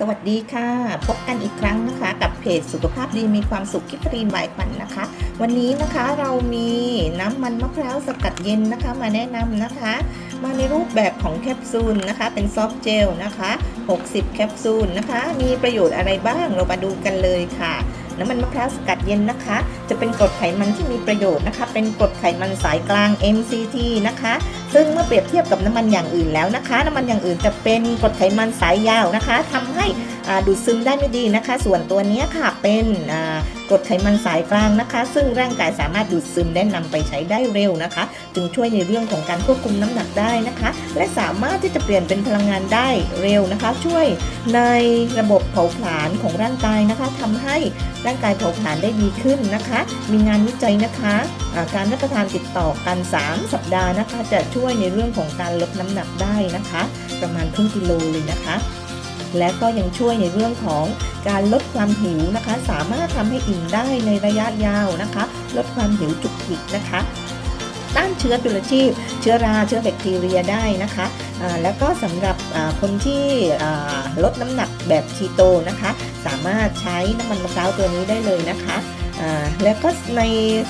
สวัสดีค่ะ พบกันอีกครั้งนะคะ กับเพจสุขภาพดีมีความสุขคิฟรีนบายปันนะคะ วันนี้นะคะเรามีน้ำมันมะพร้าวสกัดเย็นนะคะ มาแนะนำนะคะ มาในรูปแบบของแคปซูลนะคะ เป็นซอฟต์เจลนะคะ 60 แคปซูลนะคะ มีประโยชน์อะไรบ้างเรามาดูกันเลยค่ะ น้ำมันมะพร้าวสกัดเย็นนะคะ จะเป็นกรดไขมันที่มีประโยชน์นะคะ เป็นกรดไขมันสายกลาง MCT นะคะ ซึ่งเมื่อเปรียบเทียบกับน้ำมันอย่างอื่นแล้วนะคะ น้ำมันอย่างอื่นจะเป็นกรดไขมันสายยาวนะคะทำให้ ดูดซึมได้ไม่ดีนะคะ ส่วนตัวนี้ค่ะเป็นกรดไขมันสายกลางนะคะ ซึ่งร่างกายสามารถดูดซึมและนำไปใช้ได้เร็วนะคะ จึงช่วยในเรื่องของการควบคุมน้ำหนักได้นะคะ และสามารถที่จะเปลี่ยนเป็นพลังงานได้เร็วนะคะ ช่วยในระบบเผาผลาญของร่างกายนะคะทำให้ร่างกายเผาผลาญได้ดีขึ้นนะคะ มีงานวิจัยนะคะการรับประทานติดต่อกัน 3 สัปดาห์นะคะ จะช่วยในเรื่องของการลดน้ำหนักได้นะคะ ประมาณครึ่งกิโลเลยนะคะ และก็ยังช่วยในเรื่องของการลดความหิวนะคะ สามารถทำให้อิ่มได้ในระยะยาวนะคะ ลดความหิวจุกจิกนะคะต้านเชื้อจุลชีพ เชื้อรา เชื้อแบคทีเรียได้นะคะ แล้วก็สำหรับคนที่ลดน้ำหนักแบบคีโตนะคะ สามารถใช้น้ำมันมะพร้าวตัวนี้ได้เลยนะคะแล้วก็ใน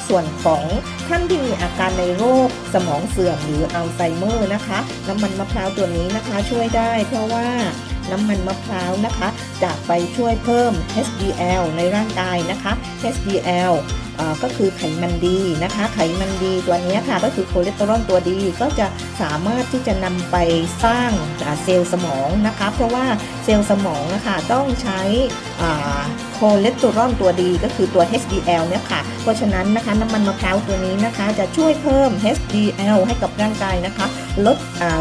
ส่วนของท่านที่มีอาการในโรคสมองเสื่อมหรืออัลไซเมอร์นะคะ น้ำมันมะพร้าวตัวนี้นะคะช่วยได้เพราะว่า น้ำมันมะพร้าวนะคะจะไปช่วยเพิ่ม HDL ในร่างกายนะคะ HDL ก็คือไขมันดีนะคะ ไขมันดีตัวนี้ค่ะก็คือคอเลสเตอรอลตัวดีก็จะสามารถที่จะนำไปสร้างเซลล์สมองนะคะ เพราะว่าเซลล์สมองนะคะต้องใช้คอเลสเตอรอลตัวดีก็คือตัว HDL เนี่ยค่ะ เพราะฉะนั้นนะคะน้ำมันมะพร้าวตัวนี้นะคะ จะช่วยเพิ่ม HDL ให้กับร่างกายนะคะ ลด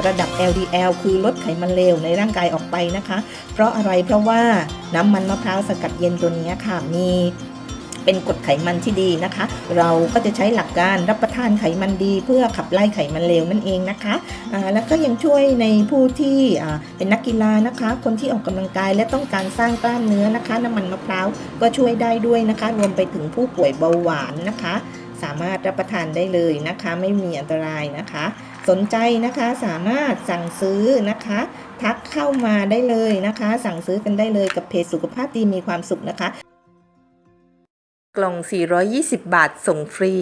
ระดับ LDL คือลดไขมันเลวในร่างกายออกไปนะคะ เพราะอะไรเพราะว่าน้ำมันมะพร้าวสกัดเย็นตัวนี้ค่ะมี เป็นกรดไขมันที่ดีนะคะ เราก็จะใช้หลักการรับประทานไขมันดี เพื่อขับไล่ไขมันเลวนั่นเองนะคะแล้วก็ยังช่วยในผู้ที่เป็นนักกีฬานะคะ คนที่ออกกำลังกายและต้องการสร้างกล้ามเนื้อนะคะ น้ำมันมะพร้าวก็ช่วยได้ด้วยนะคะ รวมไปถึงผู้ป่วยเบาหวานนะคะ สามารถรับประทานได้เลยนะคะ ไม่มีอันตรายนะคะ สนใจนะคะสามารถสั่งซื้อนะคะทักเข้ามาได้เลยนะคะ สั่งซื้อกันได้เลยกับเพจสุขภาพดีมีความสุขนะคะ กล่อง 420 บาท ส่งฟรี